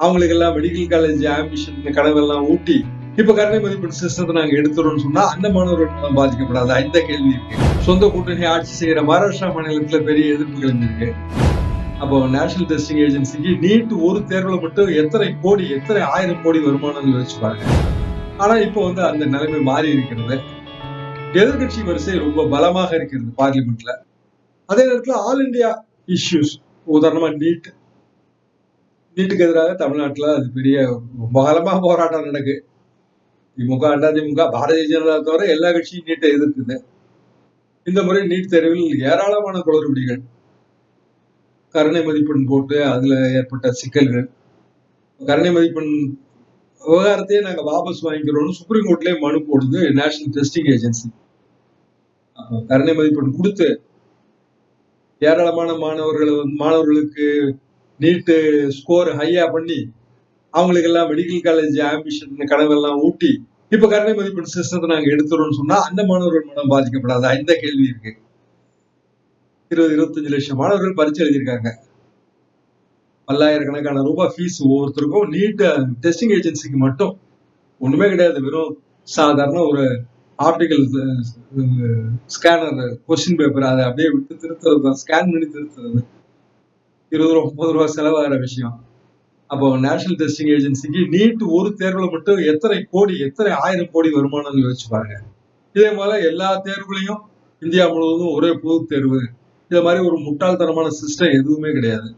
அவங்களுக்கு எல்லாம் medical college ambition கனவெல்லாம் ஊட்டி இப்ப கருணை மதிப்பெண் சிஸ்டத்தை நாங்க எடுத்துறோம்னு சொன்னா அந்த மாணவர்கள் பாதிக்கப்படாது. இந்த கேள்வி இருக்கு. சொந்த கூட்டணி ஆட்சி செய்யற மகாராஷ்டிரா மாநிலத்துல பெரிய எதிர்ப்புகள் இருக்கு அப்போ நேஷனல் டெஸ்டிங் ஏஜென்சிக்கு நீட் ஒரு தேர்வுல மட்டும் எத்தனை கோடி எத்தனை ஆயிரம் கோடி வருமானம் யோசிச்சு பாருங்க. ஆனா இப்போ வந்து அந்த நிலைமை மாறி இருக்கிறது. எதிர்கட்சி வரிசை ரொம்ப பலமாக இருக்கிறது பார்லிமெண்ட்ல அதே நேரத்தில் ஆல் இந்தியா இஷ்யூஸ் உதாரணமா நீட் நீட்டுக்கு எதிராக தமிழ்நாட்டில் அது பெரிய ரொம்ப காலமாக போராட்டம் நடக்கு. திமுக அதிமுக பாரதிய ஜனதா தவிர எல்லா கட்சியும் நீட்டை எதிர்க்குது. இந்த முறை நீட் தேர்வில் ஏராளமான குளறுபடிகள். கருணை மதிப்பெண் போட்டு அதுல ஏற்பட்ட சிக்கல்கள். கருணை மதிப்பெண் விவகாரத்தையே நாங்க வாபஸ் வாங்கிக்கிறோம்னு சுப்ரீம் கோர்ட்லயே மனு போடுது நேஷனல் டெஸ்டிங் ஏஜென்சி. கருணை மதிப்பெண் கொடுத்து ஏராளமான மாணவர்களை வந்து- மாணவர்களுக்கு நீட்டு ஸ்கோர் ஹையா பண்ணி அவங்களுக்கு எல்லாம் மெடிக்கல் காலேஜ் ஆம்பிஷன் கனவெல்லாம் ஊட்டி இப்ப கருணை மதிப்பெண் சிஸ்டத்தை நாங்க எடுத்துறோம்னு சொன்னா அந்த மாணவர்கள் மனம் பாதிக்கப்படாதா. இந்த கேள்வி இருக்கு. இருபது இருபத்தஞ்சு லட்சம் மாணவர்கள் பரிச்சு எழுதியிருக்காங்க. பல்லாயிரக்கணக்கான ரூபாய் ஃபீஸ் ஒவ்வொருத்தருக்கும் நீட் டெஸ்டிங் ஏஜென்சிக்கு மட்டும் ஒண்ணுமே கிடையாது. வெறும் சாதாரண ஒரு ஆப்டிக்கல் ஸ்கேனர் கொஸ்டின் பேப்பர் அதை அப்படியே விட்டு திருத்துறது தான் ஸ்கேன் பண்ணி திருத்துறது. இருபது ரூபா முப்பது ரூபா செலவாகிற விஷயம். அப்போ நேஷனல் டெஸ்டிங் ஏஜென்சிக்கு நீட் ஒரு தேர்வுல மட்டும் எத்தனை கோடி எத்தனை ஆயிரம் கோடி வருமானம் யோசிச்சு பாருங்க. இதே போல எல்லா தேர்வுகளையும் இந்தியா முழுவதும் ஒரே பொது தேர்வு. இது மாதிரி ஒரு முட்டாள்தனமான சிஸ்டம் எதுவுமே கிடையாது.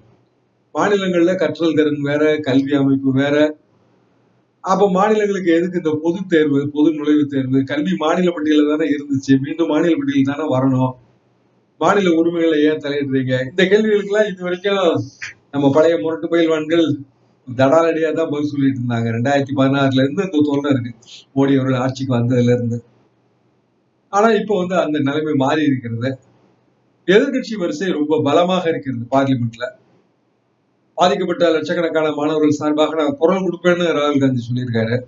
மாநிலங்கள்ல கற்றல் திறன் வேற கல்வி அமைப்பு வேற. அப்ப மாநிலங்களுக்கு எதுக்கு இந்த பொது தேர்வு பொது நுழைவுத் தேர்வு? கல்வி மாநில பட்டியல தானே இருந்துச்சு. மீண்டும் மாநில பட்டியல் தானே வரணும். மாநில உரிமைகளை ஏன் தலையிடுறீங்க? இந்த கேள்விகளுக்கெல்லாம் இது வரைக்கும் நம்ம பழைய முரட்டு பயில்வான்கள் தடாலடியா தான் பதில் சொல்லிட்டு இருந்தாங்க. ரெண்டாயிரத்தி பதினாறுல இருந்து இந்த தொல்லை இருக்கு. மோடி அவர்கள் ஆட்சிக்கு வந்ததுல இருந்து. ஆனா இப்போ வந்து அந்த நிலைமை மாறி இருக்கிறது. எதிர்கட்சி வரிசை ரொம்ப பலமாக இருக்கிறது பார்லிமெண்ட்ல. பாதிக்கப்பட்ட லட்சக்கணக்கான மாணவர்கள் சார்பாக நான் குரல் கொடுப்பேன்னு ராகுல் காந்தி சொல்லியிருக்காரு.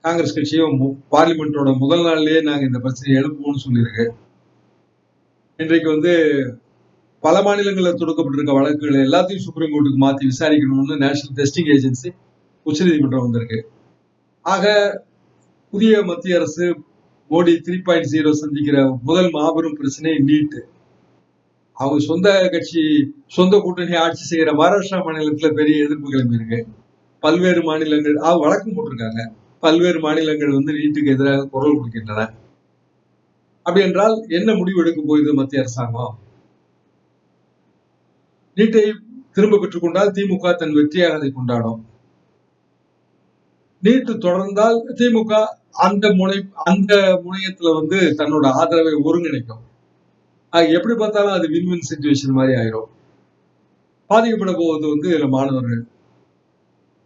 காங்கிரஸ் கட்சியும் மு- பார்லிமெண்டோட முதல் நாள்லயே நாங்க இந்த பிரச்சனையை எழுப்புவோம்னு சொல்லியிருக்கு. இன்றைக்கு வந்து பல மாநிலங்களில் தொடுக்கப்பட்டிருக்க வழக்குகள் எல்லாத்தையும் சுப்ரீம் கோர்ட்டுக்கு மாத்தி விசாரிக்கணும்னு நேஷனல் டெஸ்டிங் ஏஜென்சி உச்சநீதிமன்றம் வந்திருக்கு. ஆக புதிய மத்திய அரசு மோடி த்ரீ பாயிண்ட் ஜீரோ சந்திக்கிற முதல் மாபெரும் பிரச்சனை நீட் அவங்க சொந்த கட்சி சொந்த கூட்டணி ஆட்சி செய்யற மகாராஷ்டிரா மாநிலத்துல பெரிய எதிர்ப்பு கிளம்பியிருக்கு. பல்வேறு மாநிலங்கள் ஆ, வழக்கும் போட்டிருக்காங்க. பல்வேறு மாநிலங்கள் வந்து நீட்டுக்கு எதிராக குரல் கொடுக்கின்றன. அப்படி என்றால் என்ன முடிவு எடுக்க போகுது மத்திய அரசாங்கம்? நீட்டை திரும்ப பெற்றுக் கொண்டால் திமுக தன் வெற்றியாக அதை கொண்டாடும். நீட்டு தொடர்ந்தால் திமுக அந்த முனை அந்த முனையத்துல வந்து தன்னோட ஆதரவை ஒருங்கிணைக்கும். எப்படி பார்த்தாலும் அது வின் வின் சுச்சுவேஷன் மாதிரி ஆயிரும். பாதிக்கப்பட போவது வந்து மாணவர்கள்.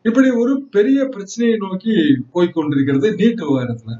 இப்படி ஒரு பெரிய பிரச்சனையை நோக்கி போய்கொண்டிருக்கிறது நீட் விவகாரத்துல.